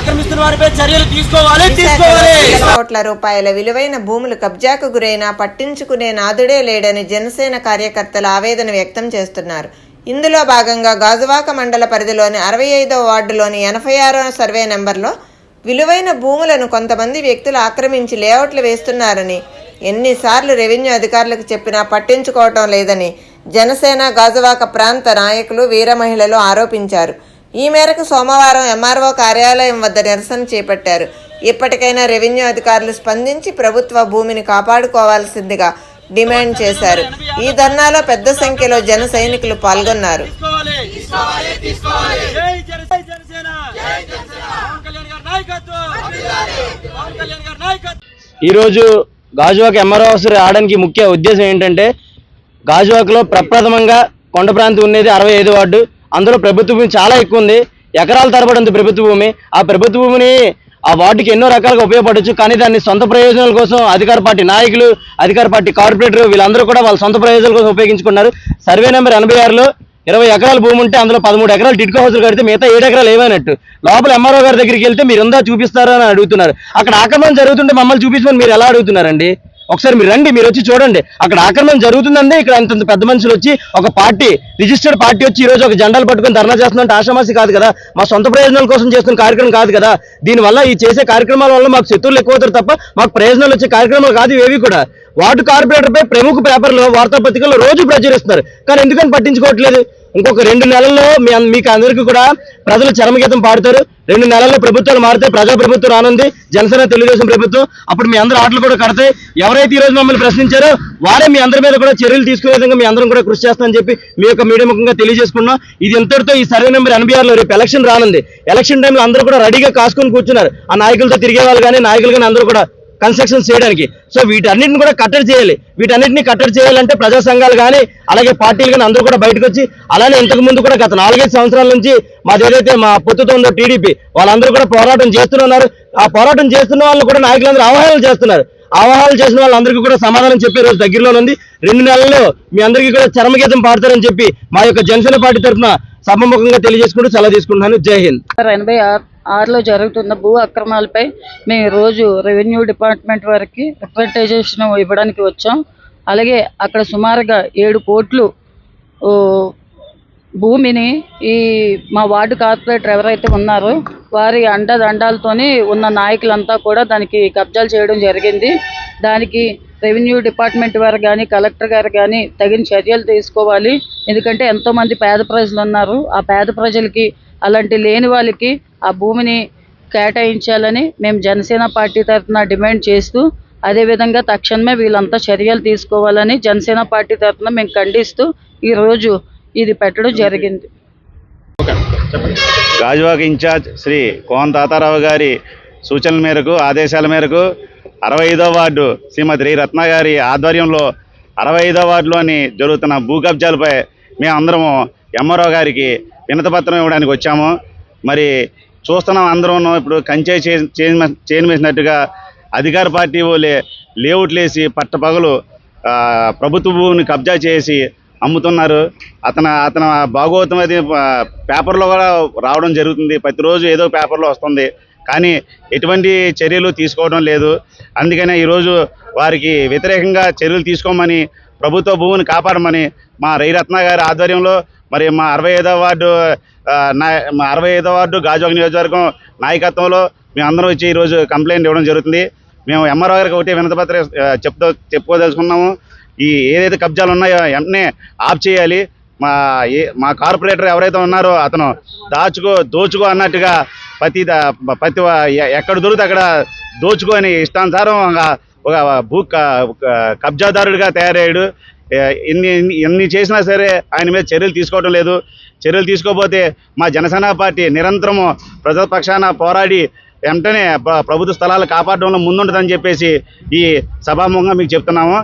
ఆక్రమిస్తున్న వారిపై చర్యలు తీసుకోవాలి తీసుకోవాలి. విశాఖలో కోట్ల రూపాయల విలువైన భూములు కబ్జాకు గురైనా పట్టించుకునే నాదుడే లేడని జనసేన కార్యకర్తలు ఆవేదన వ్యక్తం చేస్తున్నారు. ఇందులో భాగంగా గాజువాక మండల పరిధిలోని అరవై ఐదో వార్డులోని ఎనభై ఆరో సర్వే నెంబర్లో విలువైన భూములను కొంతమంది వ్యక్తులు ఆక్రమించి లేఅవుట్లు వేస్తున్నారని ఎన్నిసార్లు రెవెన్యూ అధికారులకు చెప్పినా పట్టించుకోవటం లేదని జనసేన గాజువాక ప్రాంత నాయకులు వీర మహిళలు ఆరోపించారు. ఈ మేరకు సోమవారం ఎంఆర్ఓ కార్యాలయం వద్ద నిరసన చేపట్టారు. ఇప్పటికైనా రెవెన్యూ అధికారులు స్పందించి ప్రభుత్వ భూమిని కాపాడుకోవాల్సిందిగా డిమాండ్ చేశారు. ఈ ధర్నాలో పెద్ద సంఖ్యలో జన సైనికులు పాల్గొన్నారు. తీసుకోవాలి తీసుకోవాలి జై జన- జై జనసేన. పవన్ కళ్యాణ్ గారి నాయకత్వం. పవన్ కళ్యాణ్ గారి నాయకత్వం. ఈరోజు గాజువాక ఎంఆర్ఓ హౌస్ రావడానికి ముఖ్య ఉద్దేశం ఏంటంటే గాజువాకలో ప్రప్రథమంగా కొండ ప్రాంతం ఉండేది అరవై ఐదు వార్డు. అందులో ప్రభుత్వ భూమి చాలా ఎక్కువ ఉంది ఎకరాల తరబడి ఉంది ప్రభుత్వ భూమి. ఆ ప్రభుత్వ భూమిని ఆ వార్డుకి ఎన్నో రకాలుగా ఉపయోగపడవచ్చు కానీ దాన్ని సొంత ప్రయోజనాల కోసం అధికార పార్టీ నాయకులు అధికార పార్టీ కార్పొరేటర్ వీళ్ళందరూ కూడా వాళ్ళ సొంత ప్రయోజనాల కోసం ఉపయోగించుకున్నారు. సర్వే నెంబర్ ఎనభై ఆరులో ఇరవై ఎకరాల భూమి ఉంటే అందులో పదమూడు ఎకరాలు టిట్కో హౌసులు కడితే మిగతా ఏడు ఎకరాలు ఏమైనట్టు. లోపల ఎంఆర్ఓ గారి దగ్గరికి వెళ్తే మీరు ఉందా చూపిస్తారా అని అడుగుతున్నారు. అక్కడ ఆక్రమణ జరుగుతుంటే మమ్మల్ని చూపించమని మీరు ఎలా అడుగుతున్నారండి? ఒకసారి మీరు రండి మీరు వచ్చి చూడండి. అక్కడ ఆక్రమణ జరుగుతుందండి. ఇక్కడ అంత పెద్ద మనుషులు వచ్చి ఒక పార్టీ రిజిస్టర్డ్ పార్టీ వచ్చి ఈ రోజు ఒక జెండాలు పట్టుకొని ధర్నా చేస్తుందంటే ఆషామాసి కాదు కదా. మా సొంత ప్రయోజనాల కోసం చేస్తున్న కార్యక్రమం కాదు కదా. దీనివల్ల ఈ చేసే కార్యక్రమాల వల్ల మాకు శత్రువులు ఎక్కువ అవుతారు తప్ప మాకు ప్రయోజనాలు వచ్చే కార్యక్రమాలు కాదు ఏవి కూడా. వార్డు కార్పొరేటర్ పై ప్రముఖ పేపర్లు వార్తాపత్రికల్లో రోజు ప్రచురిస్తున్నారు. కానీ ఎందుకని పట్టించుకోవట్లేదు? ఇంకొక రెండు నెలల్లో మీ మీకు అందరికీ కూడా ప్రజలు చరమగీతం పాడతారు. రెండు నెలల్లో ప్రభుత్వాలు మారితే ప్రజా ప్రభుత్వం రానుంది. జనసేన తెలుగుదేశం ప్రభుత్వం. అప్పుడు మీ అందరూ ఆటలు కూడా కడతాయి. ఎవరైతే ఈ రోజు మమ్మల్ని ప్రశ్నించారో వారే మీ అందరి మీద కూడా చర్యలు తీసుకునే విధంగా మీ అందరం కూడా కృషి చేస్తామని చెప్పి మీ యొక్క మీడియా ముఖంగా తెలియజేసుకున్నాం. ఇది ఇంతటితో ఈ సర్వే నెంబర్ ఎనభై ఆరులో రేపు ఎలక్షన్ రానుంది. ఎలక్షన్ టైంలో అందరూ కూడా రెడీగా కాసుకొని కూర్చున్నారు. ఆ నాయకులతో తిరిగే వాళ్ళు కానీ నాయకులు కానీ అందరూ కూడా కన్స్ట్రక్షన్ చేయడానికి. సో వీటన్నిటిని కూడా కట్టడి చేయాలి. వీటన్నిటిని కట్టడి చేయాలంటే ప్రజా సంఘాలు కానీ అలాగే పార్టీలు కానీ అందరూ కూడా బయటకు వచ్చి అలానే ఇంతకు ముందు కూడా గత నాలుగైదు సంవత్సరాల నుంచి మాది ఏదైతే మా పొత్తుతో ఉందో టీడీపీ వాళ్ళందరూ కూడా పోరాటం చేస్తున్నారు. ఆ పోరాటం చేస్తున్న వాళ్ళు కూడా నాయకులందరూ ఆహ్వానాలు చేస్తున్నారు. ఆవాహాలు చేసిన వాళ్ళందరికీ కూడా సమాధానం చెప్పే రోజు దగ్గరలో ఉంది. రెండు నెలల్లో మీ అందరికీ కూడా చరమగీతం పాడతారని చెప్పి మా యొక్క జనసేన పార్టీ తరఫున సభముఖంగా తెలియజేసుకుంటూ సెలవు తీసుకుంటున్నాను. జై హింద్. ఎనభై ఆరు ఆరులో జరుగుతున్న భూ అక్రమాలపై మేము రోజు రెవెన్యూ డిపార్ట్మెంట్ వారికి రిప్రజెంటేషన్ ఇవ్వడానికి వచ్చాం. అలాగే అక్కడ సుమారుగా ఏడు కోట్లు భూమిని ఈ మా వార్డు కార్పొరేటర్ ఎవరైతే ఉన్నారో వారి అండదండాలతోని ఉన్న నాయకులంతా కూడా దానికి కబ్జాలు చేయడం జరిగింది. దానికి రెవెన్యూ డిపార్ట్మెంట్ వారు కానీ కలెక్టర్ గారు కానీ తగిన చర్యలు తీసుకోవాలి. ఎందుకంటే ఎంతోమంది పేద ప్రజలు ఉన్నారు. ఆ పేద ప్రజలకి అలాంటి లేని వాళ్ళకి ఆ భూమిని కేటాయించాలని మేము జనసేన పార్టీ తరఫున డిమాండ్ చేస్తూ అదేవిధంగా తక్షణమే వీళ్ళంతా చర్యలు తీసుకోవాలని జనసేన పార్టీ తరఫున మేము ఖండిస్తూ ఈరోజు ఇది పెట్టడం జరిగింది. గాజువాక ఇన్ఛార్జ్ శ్రీ కోన్ తాతారావు గారి సూచనల మేరకు ఆదేశాల మేరకు అరవై ఐదో వార్డు శ్రీమతి రి రత్న గారి ఆధ్వర్యంలో అరవై ఐదో వార్డులోని జరుగుతున్న భూ కబ్జాలపై మేము అందరము ఎంఆర్ఓ గారికి వినతపత్రం ఇవ్వడానికి వచ్చాము. మరి చూస్తున్నాం అందరం ఇప్పుడు కంచె చేయని వేసినట్టుగా అధికార పార్టీ వాళ్ళే లేవుట్లేసి పట్టపగలు ప్రభుత్వ భూమిని కబ్జా చేసి అమ్ముతున్నారు. అతను అతను భాగవతం అది పేపర్లో కూడా రావడం జరుగుతుంది. ప్రతిరోజు ఏదో పేపర్లో వస్తుంది. కానీ ఎటువంటి చర్యలు తీసుకోవడం లేదు. అందుకనే ఈరోజు వారికి వ్యతిరేకంగా చర్యలు తీసుకోమని ప్రభుత్వ భూమిని కాపాడమని మా రత్న గారి ఆధ్వర్యంలో మరి మా అరవై ఐదవ వార్డు నా- మా అరవై ఐదో వార్డు గాజువాక నియోజకవర్గం నాయకత్వంలో మేము అందరం వచ్చి ఈరోజు కంప్లైంట్ ఇవ్వడం జరుగుతుంది. మేము ఎంఆర్ఓ గారికి ఒకటే వినతపత్ర చెప్తా చెప్పుకోదలుచుకున్నాము. ఈ ఏదైతే కబ్జాలు ఉన్నాయో వెంటనే ఆఫ్ చేయాలి. మా ఏ మా కార్పొరేటర్ ఎవరైతే ఉన్నారో అతను దాచుకో దోచుకో అన్నట్టుగా ప్రతి దా- ప్రతి ఎక్కడ దొరికితే అక్కడ దోచుకొని ఇష్టానుసారం ఒక భూ కబ్జాదారుడిగా తయారయ్యాడు. ఎన్ని ఎన్ని- ఎన్ని చేసినా సరే ఆయన మీద చర్యలు తీసుకోవడం లేదు. చర్యలు తీసుకోకపోతే మా జనసేన పార్టీ నిరంతరము ప్రజల పక్షాన పోరాడి వెంటనే ప్రభుత్వ స్థలాలు కాపాడడంలో ముందుంటుందని చెప్పేసి ఈ సభాముఖంగా మీకు చెప్తున్నాము.